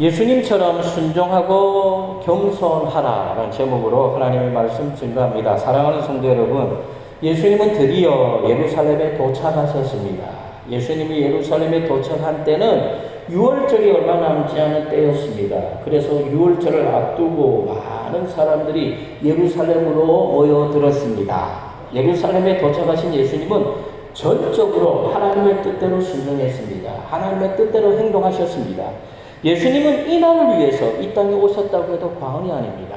예수님처럼 순종하고 겸손하라 라는 제목으로 하나님의 말씀 증거합니다. 사랑하는 성도 여러분, 예수님은 드디어 예루살렘에 도착하셨습니다. 예수님이 예루살렘에 도착한 때는 6월절이 얼마 남지 않은 때였습니다. 그래서 6월절을 앞두고 많은 사람들이 예루살렘으로 모여들었습니다. 예루살렘에 도착하신 예수님은 전적으로 하나님의 뜻대로 순종했습니다. 하나님의 뜻대로 행동하셨습니다. 예수님은 이 날을 위해서 이 땅에 오셨다고 해도 과언이 아닙니다.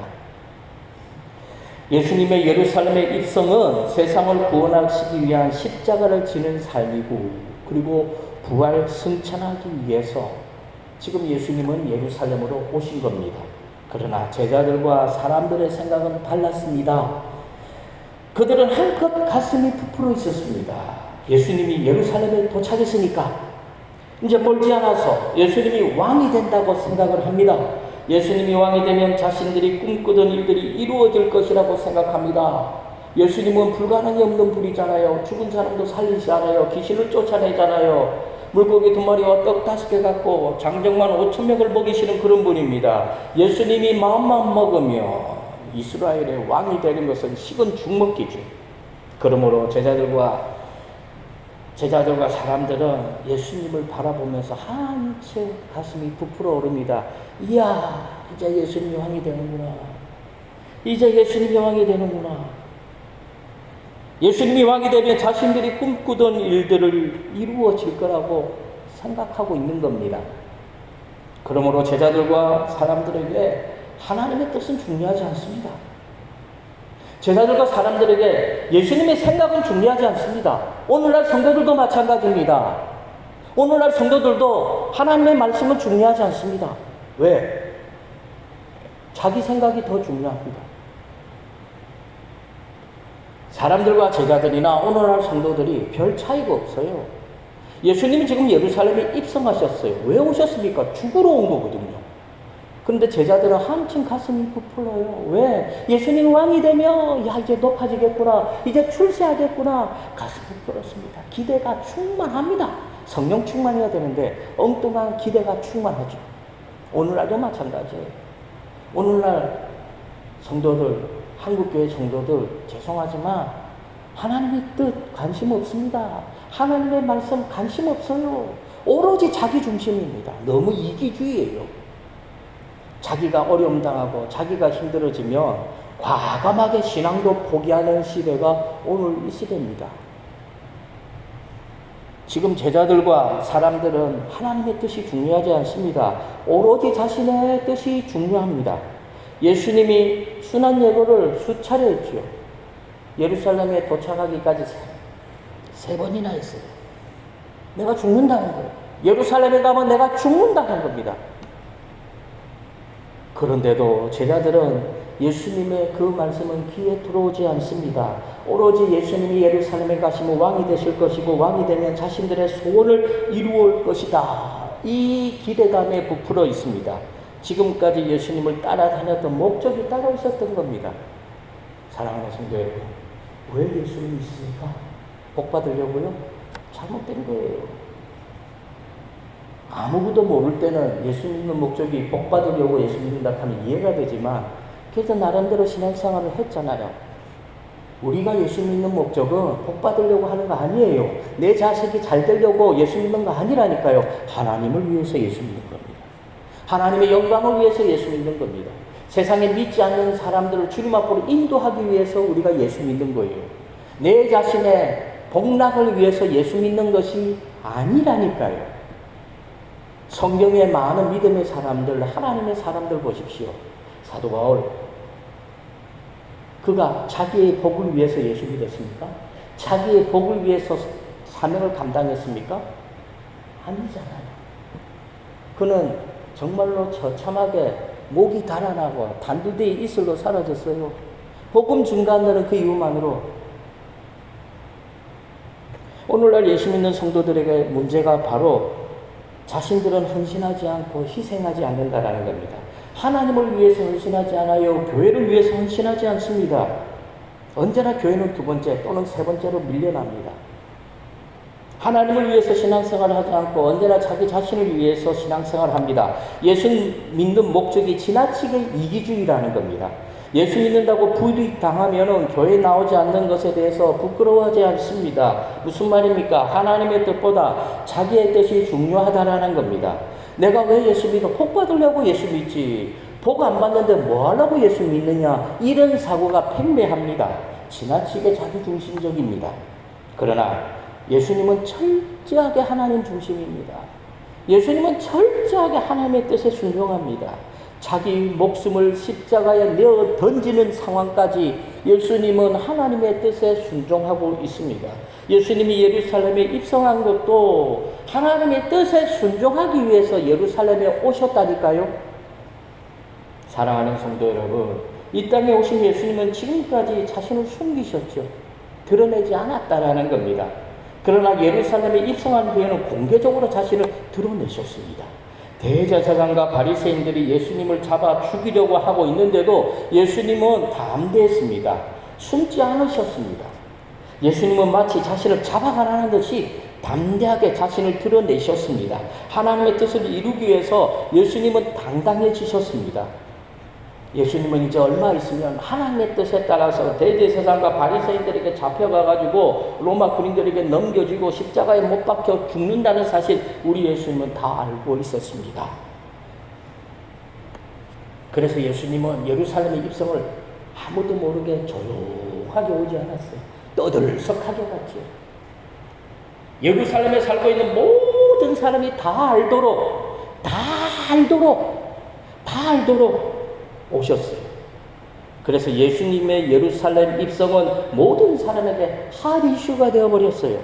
예수님의 예루살렘의 입성은 세상을 구원하시기 위한 십자가를 지는 삶이고 그리고 부활 승천하기 위해서 지금 예수님은 예루살렘으로 오신 겁니다. 그러나 제자들과 사람들의 생각은 달랐습니다. 그들은 한껏 가슴이 부풀어 있었습니다. 예수님이 예루살렘에 도착했으니까 이제 멀지 않아서 예수님이 왕이 된다고 생각을 합니다. 예수님이 왕이 되면 자신들이 꿈꾸던 일들이 이루어질 것이라고 생각합니다. 예수님은 불가능이 없는 분이잖아요. 죽은 사람도 살리시잖아요. 귀신을 쫓아내잖아요. 물고기 두 마리와 떡 다섯 개 갖고 장정만 오천 명을 먹이시는 그런 분입니다. 예수님이 마음만 먹으며 이스라엘의 왕이 되는 것은 식은 죽먹기죠. 그러므로 제자들과 제자들과 사람들은 예수님을 바라보면서 한채 가슴이 부풀어 오릅니다. 이야, 이제 예수님이 왕이 되는구나. 이제 예수님이 왕이 되는구나. 예수님이 왕이 되면 자신들이 꿈꾸던 일들을 이루어질 거라고 생각하고 있는 겁니다. 그러므로 제자들과 사람들에게 하나님의 뜻은 중요하지 않습니다. 제자들과 사람들에게 예수님의 생각은 중요하지 않습니다. 오늘날 성도들도 마찬가지입니다. 오늘날 성도들도 하나님의 말씀은 중요하지 않습니다. 왜? 자기 생각이 더 중요합니다. 사람들과 제자들이나 오늘날 성도들이 별 차이가 없어요. 예수님이 지금 예루살렘에 입성하셨어요. 왜 오셨습니까? 죽으러 온 거거든요. 그런데 제자들은 한층 가슴이 부풀어요. 왜? 예수님 왕이 되면, 야, 이제 높아지겠구나. 이제 출세하겠구나. 가슴 부풀었습니다. 기대가 충만합니다. 성령 충만해야 되는데, 엉뚱한 기대가 충만하죠. 오늘날도 마찬가지예요. 오늘날 성도들, 한국교회 성도들, 죄송하지만, 하나님의 뜻 관심 없습니다. 하나님의 말씀 관심 없어요. 오로지 자기 중심입니다. 너무 이기주의예요. 자기가 어려움 당하고 자기가 힘들어지면 과감하게 신앙도 포기하는 시대가 오늘 이 시대입니다. 지금 제자들과 사람들은 하나님의 뜻이 중요하지 않습니다. 오로지 자신의 뜻이 중요합니다. 예수님이 순환 예고를 수차례 했지요. 예루살렘에 도착하기까지 세, 세 번이나 했어요. 내가 죽는다는 거예요. 예루살렘에 가면 내가 죽는다는 겁니다. 그런데도 제자들은 예수님의 그 말씀은 귀에 들어오지 않습니다. 오로지 예수님이 예루살렘에 가시면 왕이 되실 것이고 왕이 되면 자신들의 소원을 이루올 것이다. 이 기대감에 부풀어 있습니다. 지금까지 예수님을 따라다녔던 목적이 따로 있었던 겁니다. 사랑하는 성도 여러분, 왜 예수님이 있습니까? 복 받으려고요? 잘못된 거예요. 아무것도 모를 때는 예수 믿는 목적이 복 받으려고 예수 믿는다 하면 이해가 되지만 그래서 나름대로 신앙생활을 했잖아요. 우리가 예수 믿는 목적은 복 받으려고 하는 거 아니에요. 내 자식이 잘 되려고 예수 믿는 거 아니라니까요. 하나님을 위해서 예수 믿는 겁니다. 하나님의 영광을 위해서 예수 믿는 겁니다. 세상에 믿지 않는 사람들을 주님 앞으로 인도하기 위해서 우리가 예수 믿는 거예요. 내 자신의 복락을 위해서 예수 믿는 것이 아니라니까요. 성경에 많은 믿음의 사람들, 하나님의 사람들 보십시오. 사도 바울. 그가 자기의 복을 위해서 예수 믿었습니까? 자기의 복을 위해서 사명을 감당했습니까? 아니잖아요. 그는 정말로 처참하게 목이 달아나고 단두대에 이슬로 사라졌어요. 복음 증가한다는 그 이유만으로 오늘날 예수 믿는 성도들에게 문제가 바로 자신들은 헌신하지 않고 희생하지 않는다라는 겁니다. 하나님을 위해서 헌신하지 않아요. 교회를 위해서 헌신하지 않습니다. 언제나 교회는 두 번째 또는 세 번째로 밀려납니다. 하나님을 위해서 신앙생활을 하지 않고 언제나 자기 자신을 위해서 신앙생활을 합니다. 예수 믿는 목적이 지나치게 이기주의라는 겁니다. 예수 믿는다고 불이익 당하면은 교회 나오지 않는 것에 대해서 부끄러워하지 않습니다. 무슨 말입니까? 하나님의 뜻보다 자기의 뜻이 중요하다라는 겁니다. 내가 왜 예수 믿어? 복 받으려고 예수 믿지. 복 안 받는데 뭐 하려고 예수 믿느냐? 이런 사고가 팽배합니다. 지나치게 자기 중심적입니다. 그러나 예수님은 철저하게 하나님 중심입니다. 예수님은 철저하게 하나님의 뜻에 순종합니다. 자기 목숨을 십자가에 내어 던지는 상황까지 예수님은 하나님의 뜻에 순종하고 있습니다. 예수님이 예루살렘에 입성한 것도 하나님의 뜻에 순종하기 위해서 예루살렘에 오셨다니까요. 사랑하는 성도 여러분, 이 땅에 오신 예수님은 지금까지 자신을 숨기셨죠. 드러내지 않았다라는 겁니다. 그러나 예루살렘에 입성한 후에는 공개적으로 자신을 드러내셨습니다. 대제사장과 바리새인들이 예수님을 잡아 죽이려고 하고 있는데도 예수님은 담대했습니다. 숨지 않으셨습니다. 예수님은 마치 자신을 잡아가라는 듯이 담대하게 자신을 드러내셨습니다. 하나님의 뜻을 이루기 위해서 예수님은 당당해지셨습니다. 예수님은 이제 얼마 있으면 하나님의 뜻에 따라서 대제사장과 바리새인들에게 잡혀가 가지고 로마 군인들에게 넘겨지고 십자가에 못 박혀 죽는다는 사실 우리 예수님은 다 알고 있었습니다. 그래서 예수님은 예루살렘에 입성을 아무도 모르게 조용하게 오지 않았어요. 떠들썩하게 갔지요. 예루살렘에 살고 있는 모든 사람이 다 알도록, 다 알도록, 다 알도록 오셨어요. 그래서 예수님의 예루살렘 입성은 모든 사람에게 핫 이슈가 되어버렸어요.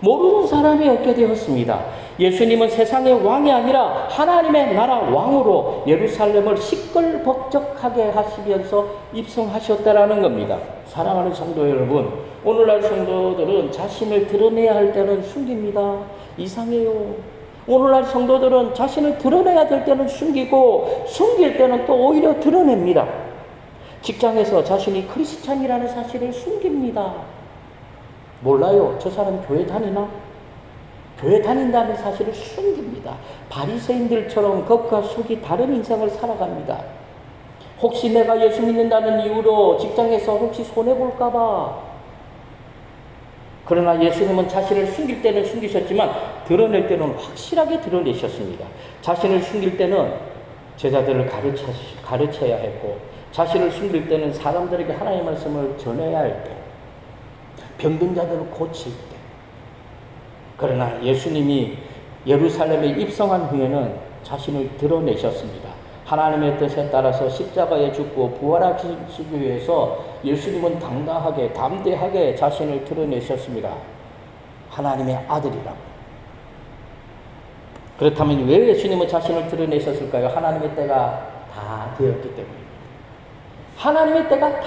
모르는 사람이 없게 되었습니다. 예수님은 세상의 왕이 아니라 하나님의 나라 왕으로 예루살렘을 시끌벅적하게 하시면서 입성하셨다라는 겁니다. 사랑하는 성도 여러분, 오늘날 성도들은 자신을 드러내야 할 때는 숨깁니다. 이상해요. 오늘날 성도들은 자신을 드러내야 될 때는 숨기고 숨길 때는 또 오히려 드러냅니다. 직장에서 자신이 크리스찬이라는 사실을 숨깁니다. 몰라요. 저 사람 교회 다니나? 교회 다닌다는 사실을 숨깁니다. 바리새인들처럼 겉과 속이 다른 인생을 살아갑니다. 혹시 내가 예수 믿는다는 이유로 직장에서 혹시 손해 볼까 봐 그러나 예수님은 자신을 숨길 때는 숨기셨지만 드러낼 때는 확실하게 드러내셨습니다. 자신을 숨길 때는 제자들을 가르쳐, 가르쳐야 했고, 자신을 숨길 때는 사람들에게 하나님의 말씀을 전해야 할 때, 병든 자들을 고칠 때. 그러나 예수님이 예루살렘에 입성한 후에는 자신을 드러내셨습니다. 하나님의 뜻에 따라서 십자가에 죽고 부활하시기 위해서 예수님은 당당하게 담대하게 자신을 드러내셨습니다. 하나님의 아들이라고. 그렇다면 왜 예수님은 자신을 드러내셨을까요? 하나님의 때가 다 되었기 때문입니다. 하나님의 때가 다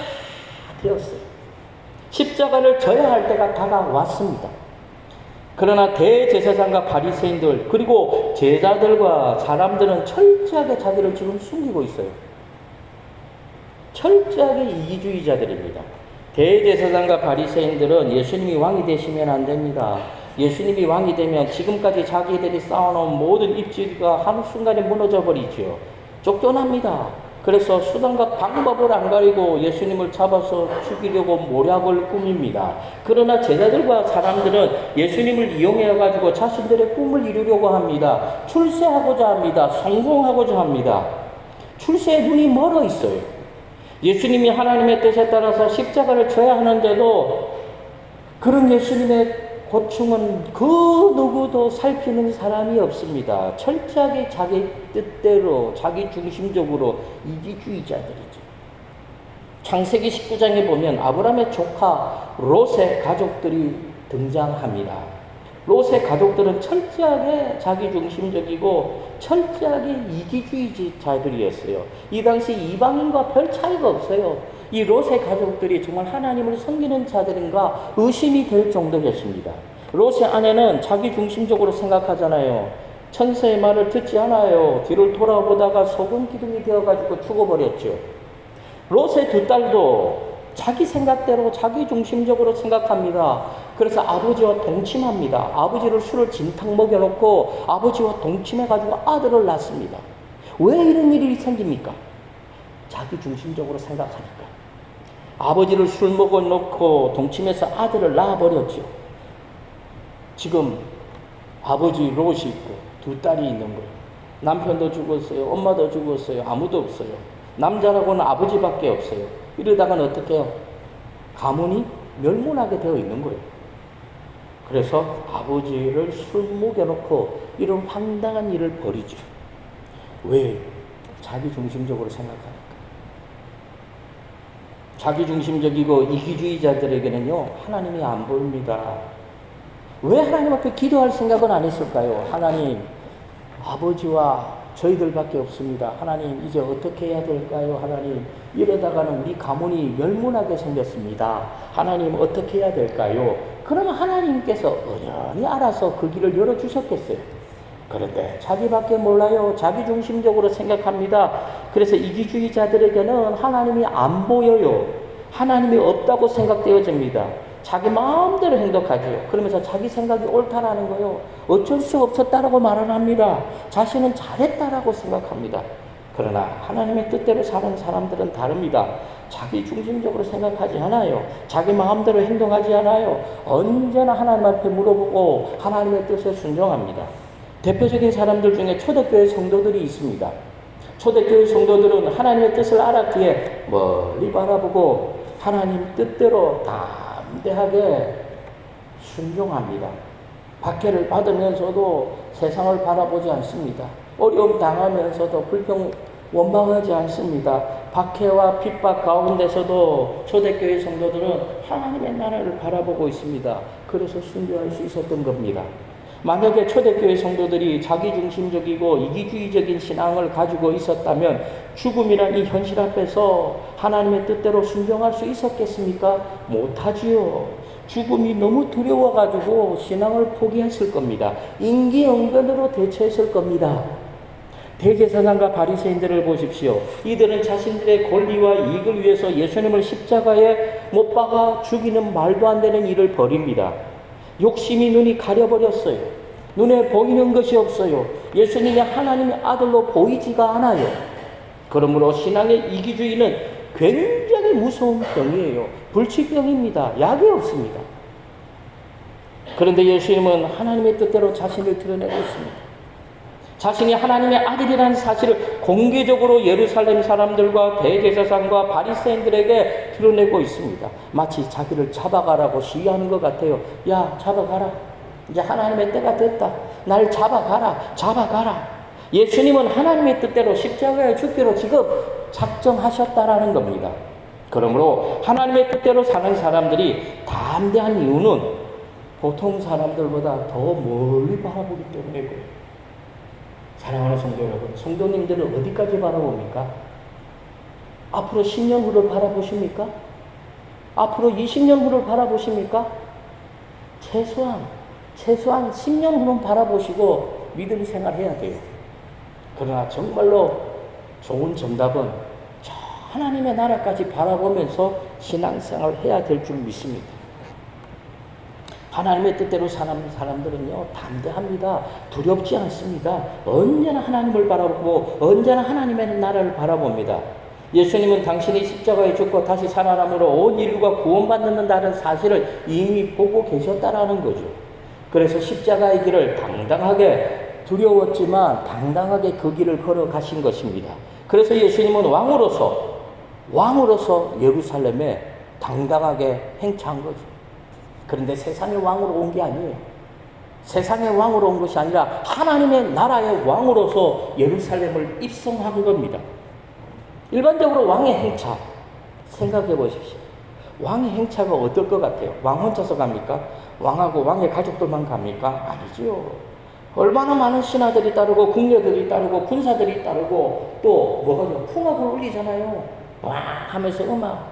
되었어요. 십자가를 져야 할 때가 다가왔습니다. 그러나 대제사장과 바리새인들 그리고 제자들과 사람들은 철저하게 자기를 지금 숨기고 있어요. 철저하게 이기주의자들입니다. 대제사장과 바리새인들은 예수님이 왕이 되시면 안 됩니다. 예수님이 왕이 되면 지금까지 자기들이 쌓아놓은 모든 입지가 한순간에 무너져 버리죠. 쫓겨납니다. 그래서 수단과 방법을 안 가리고 예수님을 잡아서 죽이려고 모략을 꾸밉니다. 그러나 제자들과 사람들은 예수님을 이용해 가지고 자신들의 꿈을 이루려고 합니다. 출세하고자 합니다. 성공하고자 합니다. 출세에 눈이 멀어 있어요. 예수님이 하나님의 뜻에 따라서 십자가를 져야 하는데도 그런 예수님의 고충은 그 누구도 살피는 사람이 없습니다. 철저하게 자기 뜻대로, 자기 중심적으로 이기주의자들이죠. 창세기 19장에 보면 아브라함의 조카 롯의 가족들이 등장합니다. 롯의 가족들은 철저하게 자기 중심적이고 철저하게 이기주의자들이었어요. 이 당시 이방인과 별 차이가 없어요. 이 롯의 가족들이 정말 하나님을 섬기는 자들인가 의심이 될 정도였습니다. 롯의 아내는 자기 중심적으로 생각하잖아요. 천사의 말을 듣지 않아요. 뒤를 돌아보다가 소금 기둥이 되어가지고 죽어버렸죠. 롯의 두 딸도 자기 생각대로 자기 중심적으로 생각합니다. 그래서 아버지와 동침합니다. 아버지를 술을 진탕 먹여놓고 아버지와 동침해가지고 아들을 낳습니다. 왜 이런 일이 생깁니까? 자기 중심적으로 생각하니까. 아버지를 술 먹어 놓고 동침해서 아들을 낳아버렸죠. 지금 아버지 롯이 있고 두 딸이 있는 거예요. 남편도 죽었어요. 엄마도 죽었어요. 아무도 없어요. 남자라고는 아버지밖에 없어요. 이러다가는 어떻게 해요? 가문이 멸문하게 되어 있는 거예요. 그래서 아버지를 술 먹여놓고 이런 황당한 일을 벌이죠. 왜? 자기 중심적으로 생각하니까. 자기 중심적이고 이기주의자들에게는요, 하나님이 안 보입니다. 왜 하나님 앞에 기도할 생각은 안 했을까요? 하나님, 아버지와 저희들밖에 없습니다. 하나님, 이제 어떻게 해야 될까요? 하나님, 이러다가는 우리 가문이 멸문하게 생겼습니다. 하나님, 어떻게 해야 될까요? 그러면 하나님께서 어련히 알아서 그 길을 열어주셨겠어요. 그런데 자기밖에 몰라요. 자기 중심적으로 생각합니다. 그래서 이기주의자들에게는 하나님이 안 보여요. 하나님이 없다고 생각되어집니다. 자기 마음대로 행동하지요. 그러면서 자기 생각이 옳다라는 거요. 어쩔 수 없었다라고 말을 합니다. 자신은 잘했다라고 생각합니다. 그러나 하나님의 뜻대로 사는 사람들은 다릅니다. 자기 중심적으로 생각하지 않아요. 자기 마음대로 행동하지 않아요. 언제나 하나님 앞에 물어보고 하나님의 뜻에 순종합니다. 대표적인 사람들 중에 초대교회 성도들이 있습니다. 초대교회 성도들은 하나님의 뜻을 알았기에 멀리 바라보고 하나님 뜻대로 담대하게 순종합니다. 박해를 받으면서도 세상을 바라보지 않습니다. 어려움 당하면서도 불평 원망하지 않습니다. 박해와 핍박 가운데서도 초대교회 성도들은 하나님의 나라를 바라보고 있습니다. 그래서 순종할 수 있었던 겁니다. 만약에 초대교회 성도들이 자기중심적이고 이기주의적인 신앙을 가지고 있었다면 죽음이란 이 현실 앞에서 하나님의 뜻대로 순종할 수 있었겠습니까? 못하지요. 죽음이 너무 두려워가지고 신앙을 포기했을 겁니다. 인기응변으로 대처했을 겁니다. 대제사장과 바리새인들을 보십시오. 이들은 자신들의 권리와 이익을 위해서 예수님을 십자가에 못 박아 죽이는 말도 안 되는 일을 벌입니다. 욕심이 눈이 가려버렸어요. 눈에 보이는 것이 없어요. 예수님이 하나님의 아들로 보이지가 않아요. 그러므로 신앙의 이기주의는 굉장히 무서운 병이에요. 불치병입니다. 약이 없습니다. 그런데 예수님은 하나님의 뜻대로 자신을 드러내고 있습니다. 자신이 하나님의 아들이라는 사실을 공개적으로 예루살렘 사람들과 대제사장과 바리새인들에게 드러내고 있습니다. 마치 자기를 잡아가라고 시위하는 것 같아요. 야, 잡아가라. 이제 하나님의 때가 됐다. 날 잡아가라. 잡아가라. 예수님은 하나님의 뜻대로 십자가에 죽기로 지금 작정하셨다라는 겁니다. 그러므로 하나님의 뜻대로 사는 사람들이 담대한 이유는 보통 사람들보다 더 멀리 바라보기 때문에 그래요. 사랑하는 성도 여러분, 성도님들은 어디까지 바라봅니까? 앞으로 10년 후를 바라보십니까? 앞으로 20년 후를 바라보십니까? 최소한, 최소한 10년 후는 바라보시고 믿음 생활해야 돼요. 그러나 정말로 좋은 정답은 저 하나님의 나라까지 바라보면서 신앙생활 해야 될 줄 믿습니다. 하나님의 뜻대로 사는 사람들은요, 담대합니다. 두렵지 않습니다. 언제나 하나님을 바라보고, 언제나 하나님의 나라를 바라봅니다. 예수님은 당신이 십자가에 죽고 다시 살아남으로 온 인류가 구원받는다는 사실을 이미 보고 계셨다라는 거죠. 그래서 십자가의 길을 당당하게 두려웠지만 당당하게 그 길을 걸어가신 것입니다. 그래서 예수님은 왕으로서, 왕으로서 예루살렘에 당당하게 행차한 거죠. 그런데 세상의 왕으로 온 게 아니에요. 세상의 왕으로 온 것이 아니라 하나님의 나라의 왕으로서 예루살렘을 입성한 겁니다. 일반적으로 왕의 행차 생각해 보십시오. 왕의 행차가 어떨 것 같아요? 왕 혼자서 갑니까? 왕하고 왕의 가족들만 갑니까? 아니지요. 얼마나 많은 신하들이 따르고 궁녀들이 따르고 군사들이 따르고 또 뭐가 풍악을 울리잖아요. 와 하면서 음악.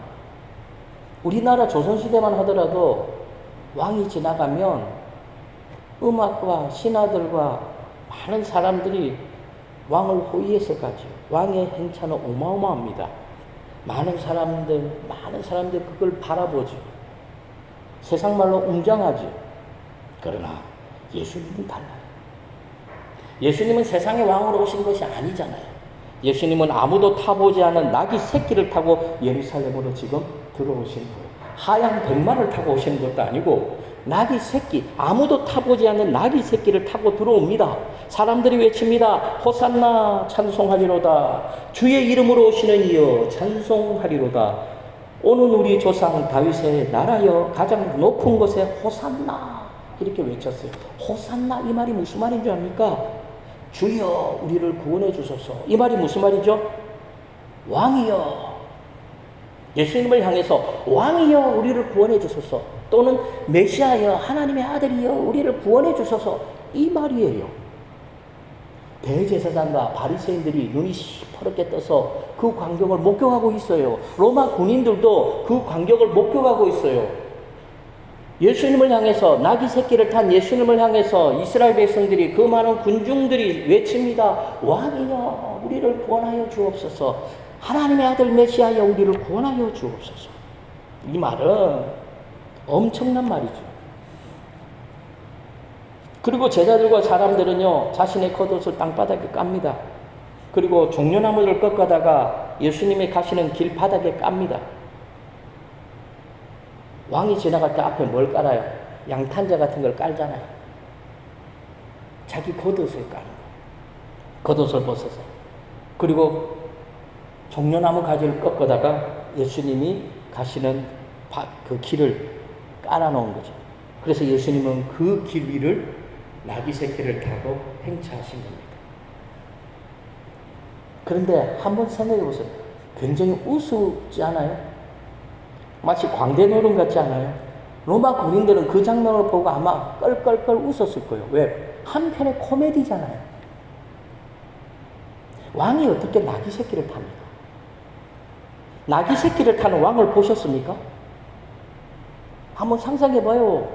우리나라 조선시대만 하더라도 왕이 지나가면 음악과 신하들과 많은 사람들이 왕을 호위해서 가죠. 왕의 행차는 어마어마합니다. 많은 사람들, 많은 사람들 그걸 바라보죠. 세상 말로 웅장하죠. 그러나 예수님은 달라요. 예수님은 세상의 왕으로 오신 것이 아니잖아요. 예수님은 아무도 타보지 않은 낙이 새끼를 타고 예루살렘으로 지금 들어오신 거예요. 하얀 백마를 타고 오시는 것도 아니고 낙이 새끼, 아무도 타보지 않는 낙이 새끼를 타고 들어옵니다. 사람들이 외칩니다. 호산나 찬송하리로다. 주의 이름으로 오시는 이여 찬송하리로다. 오는 우리 조상 다윗의 나라여 가장 높은 곳에 호산나 이렇게 외쳤어요. 호산나 이 말이 무슨 말인 줄 압니까? 주여 우리를 구원해 주소서. 이 말이 무슨 말이죠? 왕이여 예수님을 향해서 왕이여 우리를 구원해 주소서 또는 메시아여 하나님의 아들이여 우리를 구원해 주소서 이 말이에요. 대제사장과 바리새인들이 눈이 시퍼렇게 떠서 그 광경을 목격하고 있어요. 로마 군인들도 그 광경을 목격하고 있어요. 예수님을 향해서 나귀 새끼를 탄 예수님을 향해서 이스라엘 백성들이 그 많은 군중들이 외칩니다. 왕이여 우리를 구원하여 주옵소서. 하나님의 아들 메시아여 우리를 구원하여 주옵소서. 이 말은 엄청난 말이죠. 그리고 제자들과 사람들은요, 자신의 겉옷을 땅바닥에 깝니다. 그리고 종려나무를 꺾다가 예수님이 가시는 길 바닥에 깝니다. 왕이 지나갈 때 앞에 뭘 깔아요? 양탄자 같은 걸 깔잖아요. 자기 겉옷을 거. 겉옷을 벗어서. 그리고 종려나무 가지를 꺾다가 예수님이 가시는 그 길을 깔아놓은 거죠. 그래서 예수님은 그 길 위를 나귀 새끼를 타고 행차하신 겁니다. 그런데 한번 생각해 보세요. 굉장히 우습지 않아요? 마치 광대 노름 같지 않아요? 로마 군인들은 그 장면을 보고 아마 껄껄껄 웃었을 거예요. 왜? 한편의 코미디잖아요. 왕이 어떻게 나귀 새끼를 탑니까? 나귀 새끼를 타는 왕을 보셨습니까? 한번 상상해 봐요.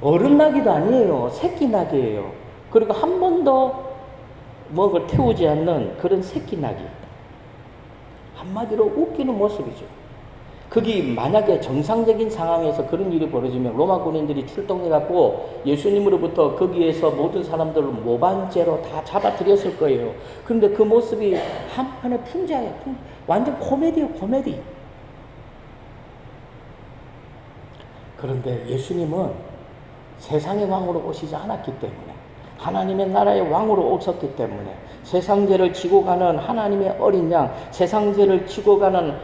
어른 나귀도 아니에요. 새끼 나귀예요. 그리고 한 번도 먹을 태우지 않는 그런 새끼 나귀. 한마디로 웃기는 모습이죠. 거기 만약에 정상적인 상황에서 그런 일이 벌어지면 로마 군인들이 출동해갖고 예수님으로부터 거기에서 모든 사람들을 모반죄로 다 잡아들였을 거예요. 그런데 그 모습이 한편의 풍자예요. 풍, 완전 코미디예요, 코미디. 그런데 예수님은 세상의 왕으로 오시지 않았기 때문에 하나님의 나라의 왕으로 오셨기 때문에 세상 죄를 지고 가는 하나님의 어린 양, 세상 죄를 지고 가는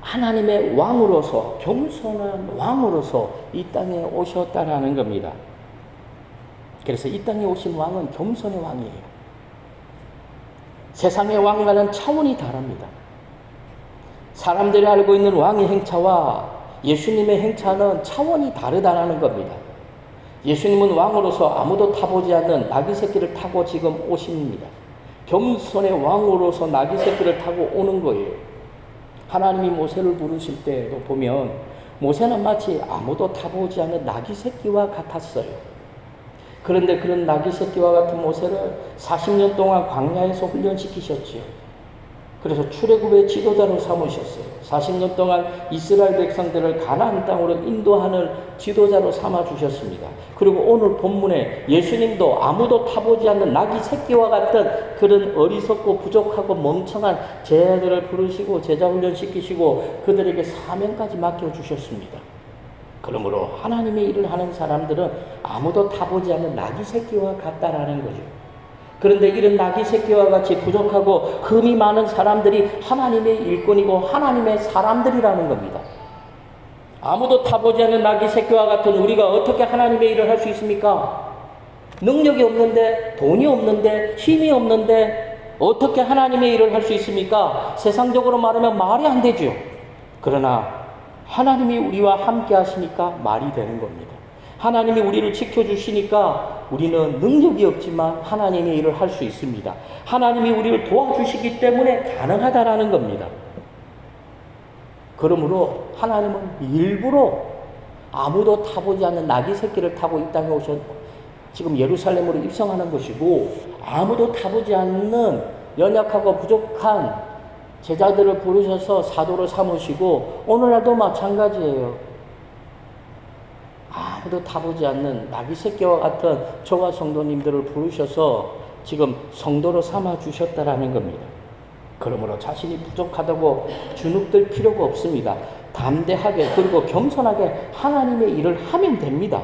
하나님의 왕으로서 겸손한 왕으로서 이 땅에 오셨다라는 겁니다. 그래서 이 땅에 오신 왕은 겸손의 왕이에요. 세상의 왕과는 차원이 다릅니다. 사람들이 알고 있는 왕의 행차와 예수님의 행차는 차원이 다르다라는 겁니다. 예수님은 왕으로서 아무도 타보지 않는 나귀 새끼를 타고 지금 오십니다. 겸손의 왕으로서 나귀 새끼를 타고 오는 거예요. 하나님이 모세를 부르실 때도 보면 모세는 마치 아무도 타보지 않는 나귀 새끼와 같았어요. 그런데 그런 나귀 새끼와 같은 모세를 40년 동안 광야에서 훈련시키셨지요. 그래서 출애굽의 지도자로 삼으셨어요. 40년 동안 이스라엘 백성들을 가나안 땅으로 인도하는 지도자로 삼아 주셨습니다. 그리고 오늘 본문에 예수님도 아무도 타보지 않는 나귀 새끼와 같은 그런 어리석고 부족하고 멍청한 제자들을 부르시고 제자 훈련 시키시고 그들에게 사명까지 맡겨 주셨습니다. 그러므로 하나님의 일을 하는 사람들은 아무도 타보지 않는 나귀 새끼와 같다라는 거죠. 그런데 이런 나귀 새끼와 같이 부족하고 흠이 많은 사람들이 하나님의 일꾼이고 하나님의 사람들이라는 겁니다. 아무도 타보지 않는 나귀 새끼와 같은 우리가 어떻게 하나님의 일을 할 수 있습니까? 능력이 없는데, 돈이 없는데, 힘이 없는데, 어떻게 하나님의 일을 할 수 있습니까? 세상적으로 말하면 말이 안 되죠. 그러나 하나님이 우리와 함께 하시니까 말이 되는 겁니다. 하나님이 우리를 지켜주시니까 우리는 능력이 없지만 하나님의 일을 할 수 있습니다. 하나님이 우리를 도와주시기 때문에 가능하다라는 겁니다. 그러므로 하나님은 일부러 아무도 타보지 않는 나귀 새끼를 타고 이 땅에 오셨고 지금 예루살렘으로 입성하는 것이고 아무도 타보지 않는 연약하고 부족한 제자들을 부르셔서 사도로 삼으시고 오늘날도 마찬가지예요. 아무도 타보지 않는 나귀 새끼와 같은 저와 성도님들을 부르셔서 지금 성도로 삼아 주셨다라는 겁니다. 그러므로 자신이 부족하다고 주눅들 필요가 없습니다. 담대하게 그리고 겸손하게 하나님의 일을 하면 됩니다.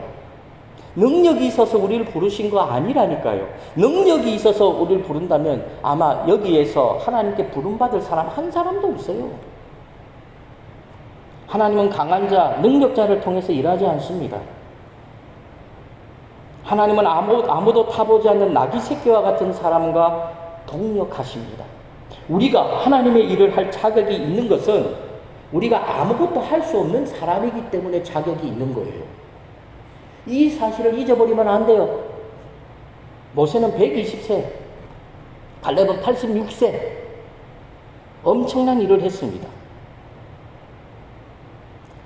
능력이 있어서 우리를 부르신 거 아니라니까요. 능력이 있어서 우리를 부른다면 아마 여기에서 하나님께 부름받을 사람 한 사람도 없어요. 하나님은 강한 자, 능력자를 통해서 일하지 않습니다. 하나님은 아무, 아무도 타보지 않는 나귀 새끼와 같은 사람과 동력하십니다. 우리가 하나님의 일을 할 자격이 있는 것은 우리가 아무것도 할 수 없는 사람이기 때문에 자격이 있는 거예요. 이 사실을 잊어버리면 안 돼요. 모세는 120세, 갈렙은 86세, 엄청난 일을 했습니다.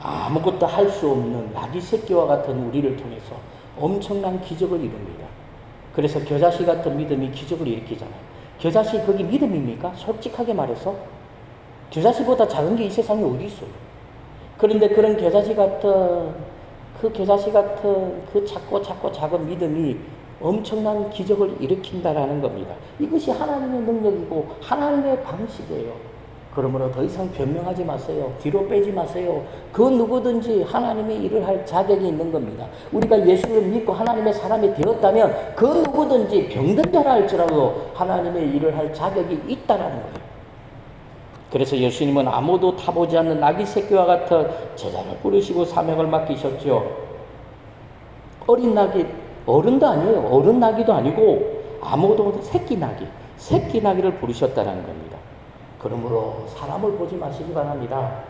아무것도 할 수 없는 나귀 새끼와 같은 우리를 통해서 엄청난 기적을 이룹니다. 그래서 겨자씨 같은 믿음이 기적을 일으키잖아요. 겨자씨 그게 믿음입니까? 솔직하게 말해서 겨자씨보다 작은 게 이 세상에 어디 있어요? 그런데 그런 겨자씨 같은 그 겨자씨 같은 그 작고 작고 작은 믿음이 엄청난 기적을 일으킨다라는 겁니다. 이것이 하나님의 능력이고 하나님의 방식이에요. 그러므로 더 이상 변명하지 마세요. 뒤로 빼지 마세요. 그 누구든지 하나님의 일을 할 자격이 있는 겁니다. 우리가 예수를 믿고 하나님의 사람이 되었다면 그 누구든지 병든 자라 할지라도 하나님의 일을 할 자격이 있다라는 거예요. 그래서 예수님은 아무도 타보지 않는 나귀 새끼와 같은 제자를 부르시고 사명을 맡기셨죠. 어린 나귀, 어른도 아니에요. 어른 나귀도 아니고 아무도 새끼 나귀, 새끼 나귀를 부르셨다는 겁니다. 그러므로 사람을 보지 마시기 바랍니다.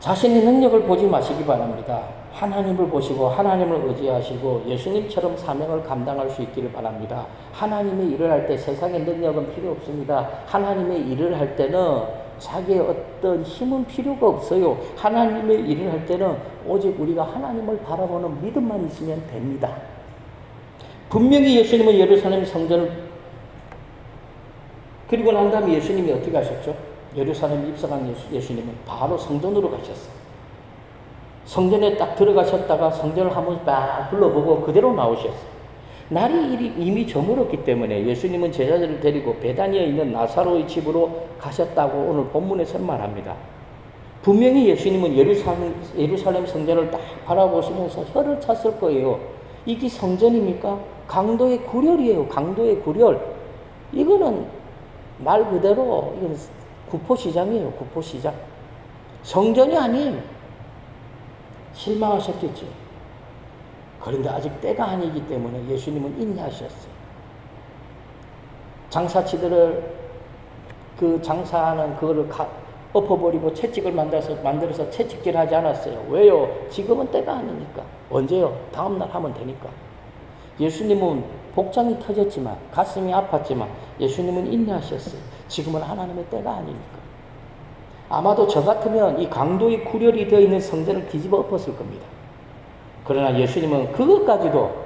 자신의 능력을 보지 마시기 바랍니다. 하나님을 보시고 하나님을 의지하시고 예수님처럼 사명을 감당할 수 있기를 바랍니다. 하나님의 일을 할 때 세상의 능력은 필요 없습니다. 하나님의 일을 할 때는 자기의 어떤 힘은 필요가 없어요. 하나님의 일을 할 때는 오직 우리가 하나님을 바라보는 믿음만 있으면 됩니다. 분명히 예수님은 예루살렘 성전을 그리고 난 다음에 예수님이 어떻게 하셨죠? 예루살렘 입성한 예수, 예수님은 바로 성전으로 가셨어요. 성전에 딱 들어가셨다가 성전을 한번 딱 불러보고 그대로 나오셨어요. 날이 이미 저물었기 때문에 예수님은 제자들을 데리고 베다니에 있는 나사로의 집으로 가셨다고 오늘 본문에서 말합니다. 분명히 예수님은 예루살렘, 예루살렘 성전을 딱 바라보시면서 혀를 찼을 거예요. 이게 성전입니까? 강도의 구렬이에요. 강도의 구렬. 이거는 말 그대로 이건 구포시장이에요. 구포시장. 성전이 아니에요. 실망하셨겠죠. 그런데 아직 때가 아니기 때문에 예수님은 인내하셨어요. 장사치들을 그 장사하는 그거를 가, 엎어버리고 채찍을 만들어서 만들어서 채찍질 하지 않았어요. 왜요? 지금은 때가 아니니까. 언제요? 다음날 하면 되니까. 예수님은 복장이 터졌지만 가슴이 아팠지만 예수님은 인내하셨어요. 지금은 하나님의 때가 아니니까. 아마도 저 같으면 이 강도의 구렬이 되어 있는 성전을 뒤집어 엎었을 겁니다. 그러나 예수님은 그것까지도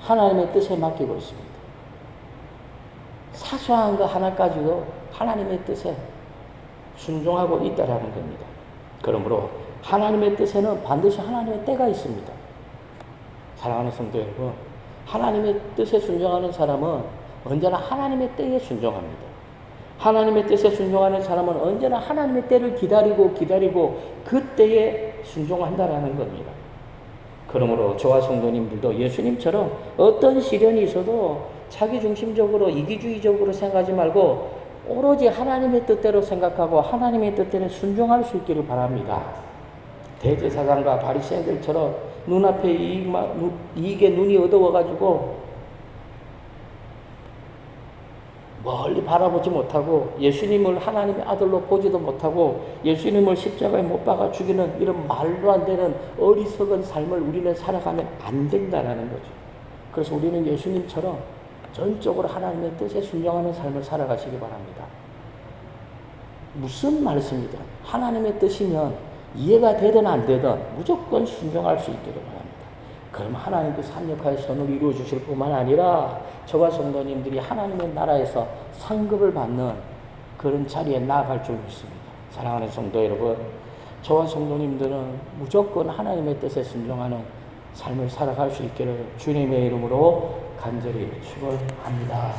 하나님의 뜻에 맡기고 있습니다. 사소한 거 하나까지도 하나님의 뜻에 순종하고 있다라는 겁니다. 그러므로 하나님의 뜻에는 반드시 하나님의 때가 있습니다. 사랑하는 성도 여러분, 하나님의 뜻에 순종하는 사람은 언제나 하나님의 때에 순종합니다. 하나님의 뜻에 순종하는 사람은 언제나 하나님의 때를 기다리고 기다리고 그 때에 순종한다라는 겁니다. 그러므로 저와 성도님들도 예수님처럼 어떤 시련이 있어도 자기 중심적으로 이기주의적으로 생각하지 말고 오로지 하나님의 뜻대로 생각하고 하나님의 뜻대로 순종할 수 있기를 바랍니다. 대제사장과 바리새인들처럼 눈앞에 이익에 눈이 어두워가지고 멀리 바라보지 못하고 예수님을 하나님의 아들로 보지도 못하고 예수님을 십자가에 못 박아 죽이는 이런 말도 안 되는 어리석은 삶을 우리는 살아가면 안 된다라는 거죠. 그래서 우리는 예수님처럼 전적으로 하나님의 뜻에 순종하는 삶을 살아가시기 바랍니다. 무슨 말씀이든 하나님의 뜻이면 이해가 되든 안 되든 무조건 순종할 수 있기를 바랍니다. 그럼 하나님 그 산역하의 선을 이루어 주실 뿐만 아니라 저와 성도님들이 하나님의 나라에서 상급을 받는 그런 자리에 나아갈 줄 믿습니다. 사랑하는 성도 여러분, 저와 성도님들은 무조건 하나님의 뜻에 순종하는 삶을 살아갈 수 있기를 주님의 이름으로 간절히 축원합니다.